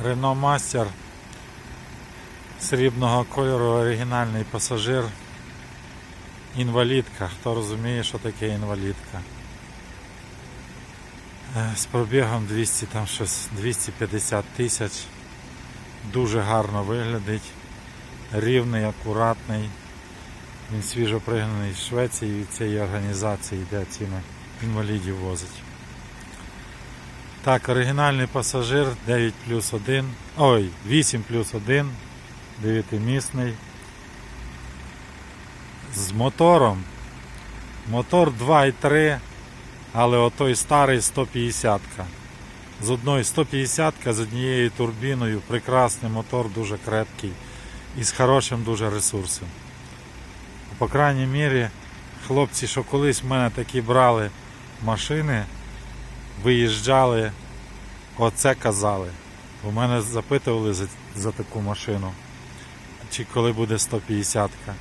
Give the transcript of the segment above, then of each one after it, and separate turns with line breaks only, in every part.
Renault Master срібного кольору оригінальний пасажир. Інвалідка. Хто розуміє, що таке інвалідка? Е, З пробігом 200, там щось 250 тисяч. Дуже гарно виглядить. Рівний, акуратний. Він свіжо пригнаний з Швеції від цієї організації, де цими інвалідів возить. Так, оригінальний пасажир 9 плюс 1. Ой, 8 плюс 1. 9-місний. З мотором. Мотор 2,3, але отой старий 150-ка. З одної 150-ка з однією турбіною. Прекрасний мотор, дуже крепкий і з хорошим дуже ресурсом. По крайній мірі, хлопці, що колись в мене такі брали машини, виїжджали, оце казали. У мене запитували за, за таку машину, чи коли буде 150-ка,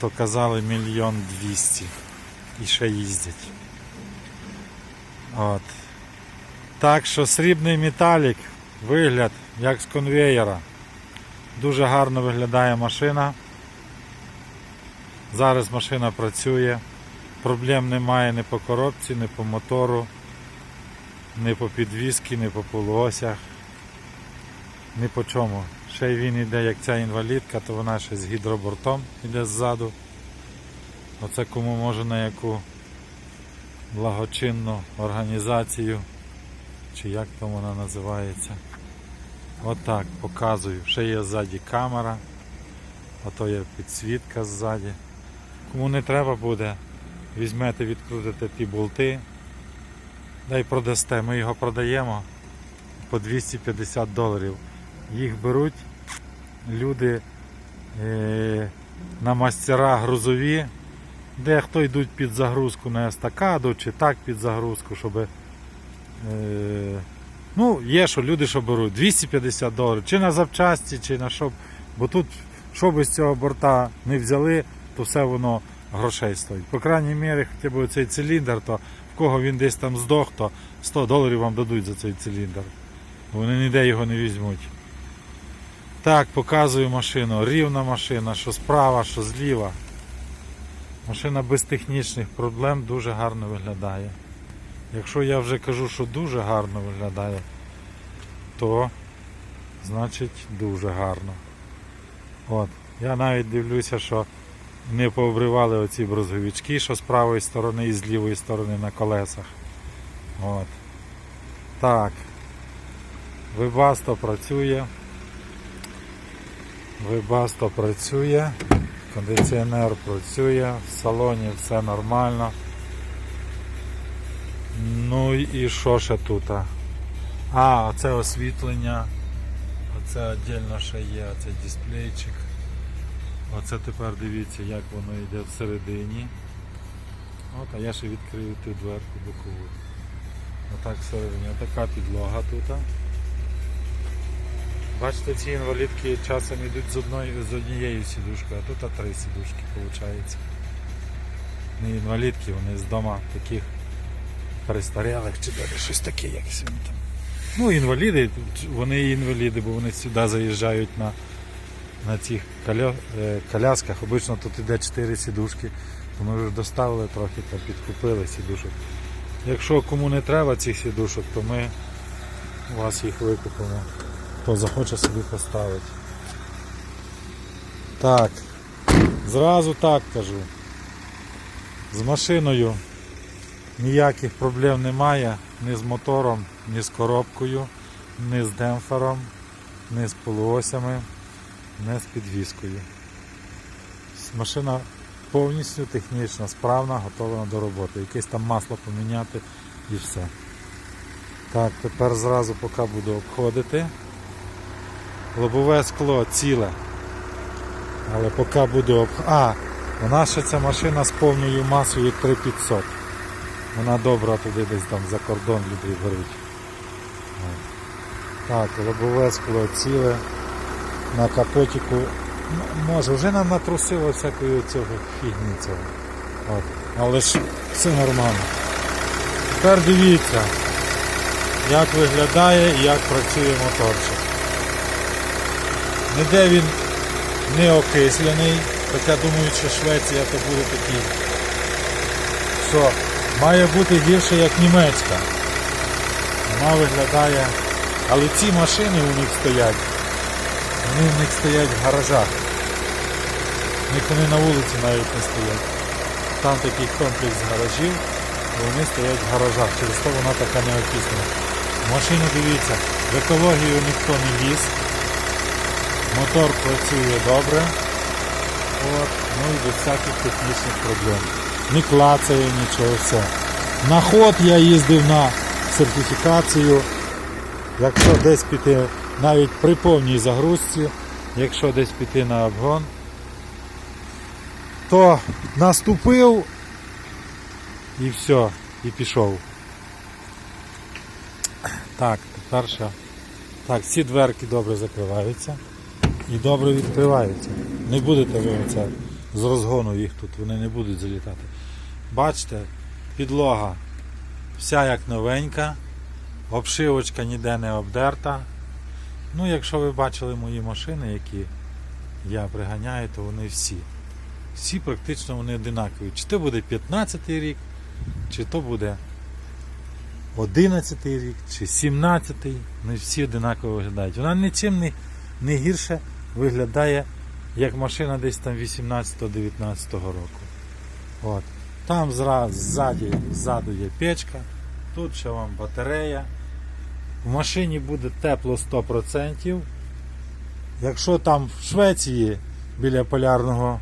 то казали мільйон двісті і ще їздять. От. Так що срібний металік, вигляд як з конвеєра. Дуже гарно виглядає машина. Зараз машина працює. Проблем немає ні по коробці, ні по мотору, ні по підвісці, ні по полуосях. Ні по чому. Ще й він йде, як ця інвалідка, то вона ще з гідробортом йде ззаду. Оце кому може на яку благочинну організацію, чи як там вона називається. Отак показую. Ще є ззаді камера, ото є підсвітка ззаді. Кому не треба буде, візьмете, відкрутите ті болти, да й продасте. Ми його продаємо по 250 доларів. Їх беруть люди е, на мастера грузові, де хто йдуть під загрузку на естакаду чи так під загрузку, щоб. Е, ну, є, що люди що беруть 250 доларів, чи на запчасті, чи на що. Бо тут, що би з цього борта не взяли, то все воно грошей стоїть. По крайній мірі, хоча б цей циліндр, то в кого він десь там здох, то 100 доларів вам дадуть за цей циліндр. Вони ніде його не візьмуть. Так, показую машину. Рівна машина, що справа, що зліва. Машина без технічних проблем дуже гарно виглядає. Якщо я вже кажу, що дуже гарно виглядає, то значить дуже гарно. От. Я навіть дивлюся, що не пообривали оці брозговички, що з правої сторони і з лівої сторони на колесах. От. Так. Вибасто працює. Вибасто працює. Кондиціонер працює, в салоні все нормально. Ну і що ще тут? А, оце освітлення. Оце віддільно ще є, оце дисплейчик. Оце тепер дивіться, як воно йде всередині. От, а я ще відкрию ту дверку бокову. Отак всередині. Отака підлога тут. Бачите, ці інвалідки часом йдуть з, одної, з однією сідушкою, а тут три сідушки виходить. Не інвалідки, вони з дома таких перестарілих чи далі щось таке, як сьогодні там. Ну, інваліди, вони інваліди, бо вони сюди заїжджають на, на цих е, колясках. Обично тут іде 4 сідушки, то ми вже доставили трохи та підкупили сідушок. Якщо кому не треба цих сідушок, то ми у вас їх викупимо. Хто захоче собі поставити. Так, зразу так кажу. З машиною ніяких проблем немає ні з мотором, ні з коробкою, ні з демпфером, ні з полуосями, ні з підвіскою. Машина повністю технічна, справна, готова до роботи. Якесь там масло поміняти і все. Так, тепер зразу поки буду обходити. Лобове скло ціле. Але поки буду об... А, нас ще ця машина з повною масою 3500. Вона добра туди десь там за кордон люди беруть. Так, лобове скло ціле. На капотіку. Може, вже нам натрусило всякої цього фігні цього. От. Але ж все нормально. Тепер дивіться. як виглядає і як працює моторчик. Ніде він не окислений, хоча думаю, що Швеція то буде такий, що має бути гірше, як німецька. Вона виглядає. Але ці машини у них стоять. Вони в них стоять в гаражах. В них вони на вулиці навіть не стоять. Там такий комплекс гаражів, вони стоять в гаражах. Через то вона така не окислена. Машину дивіться, в екологію ніхто не ліз. Мотор працює добре. От, ну і без всяких технічних проблем. Не клацає нічого, все. На ход я їздив на сертифікацію. Якщо десь піти, навіть при повній загрузці, якщо десь піти на обгон, то наступив і все, і пішов. Так, тепер ще. Так, ці дверки добре закриваються і добре відкриваються. Не будете ви оце з розгону їх тут, вони не будуть залітати. Бачите, підлога вся як новенька, обшивочка ніде не обдерта. Ну, якщо ви бачили мої машини, які я приганяю, то вони всі. Всі практично вони одинакові. Чи то буде 15 рік, чи то буде 11 рік, чи 17, вони всі одинаково виглядають. Вона нічим не, не гірше виглядає, як машина десь там 18-19 року. От. Там ззаді, ззаду є печка, тут ще вам батарея. В машині буде тепло 100%. Якщо там в Швеції біля полярного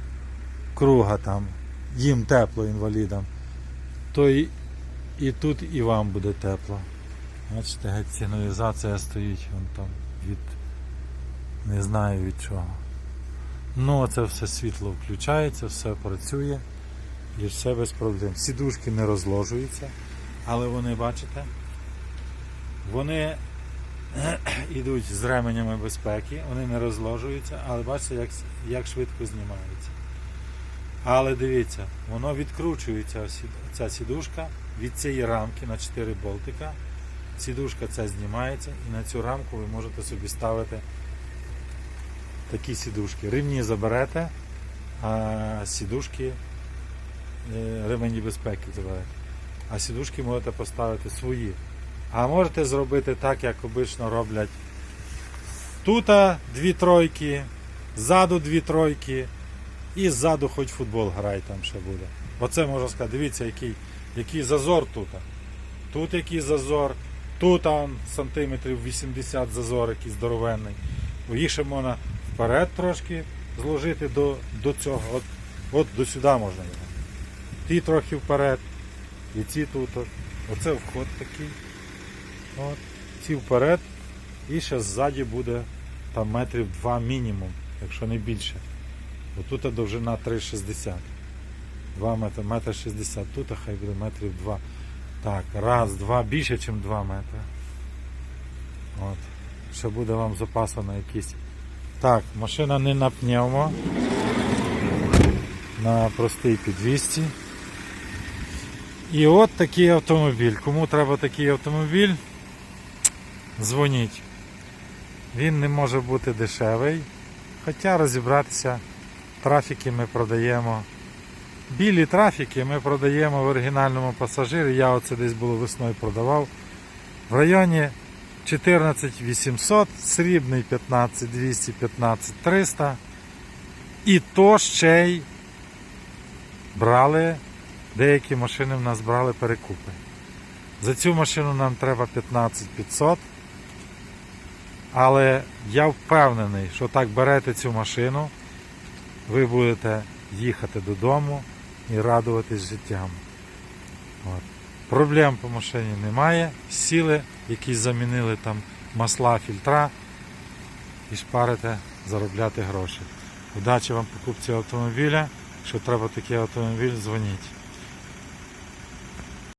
круга там їм тепло інвалідам, то і, і тут і вам буде тепло. Бачите, геть сигналізація стоїть вон там від не знаю від чого. Ну, це все світло включається, все працює і все без проблем. Сідушки не розложуються, але вони, бачите, вони йдуть з ременями безпеки, вони не розложуються, але бачите, як, як швидко знімаються. Але дивіться, воно відкручується ця сідушка від цієї рамки на 4 болтика. Сідушка ця знімається і на цю рамку ви можете собі ставити такі сідушки. Ремні заберете, а сідушки е, ремені безпеки заберете. А сідушки можете поставити свої. А можете зробити так, як обично роблять. Тут дві тройки, ззаду дві тройки, і ззаду хоч футбол грай там ще буде. Оце можна сказати, дивіться, який, який зазор тут. Тут який зазор, тут сантиметрів 80 зазор, який здоровенний. Їх ще можна вперед трошки зложити до, до цього. От, от до сюди можна його. Ті трохи вперед. І ці тут. Оце вход такий. От. Ці вперед. І ще ззаді буде там метрів 2 мінімум, якщо не більше. Бо тут довжина 3,60. 2 метри, метр 60. Тут хай буде метрів 2. Так, раз, два, більше, ніж 2 метри. От. Ще буде вам запасу на якісь. Так, машина не на пневмо. На простій підвісці. І от такий автомобіль. Кому треба такий автомобіль, дзвоніть. Він не може бути дешевий. Хоча розібратися, трафіки ми продаємо. Білі трафіки ми продаємо в оригінальному пасажирі. Я оце десь було весною продавав. В районі 14 800, срібний 15 200, 15 300. І то ще й брали, деякі машини в нас брали перекупи. За цю машину нам треба 15 500. Але я впевнений, що так берете цю машину, ви будете їхати додому і радуватись життям. От. Проблем по машині немає. Сіли, якісь замінили там масла, фільтра і шпарите заробляти гроші. Удачі вам покупці автомобіля. Якщо треба такий автомобіль, дзвоніть.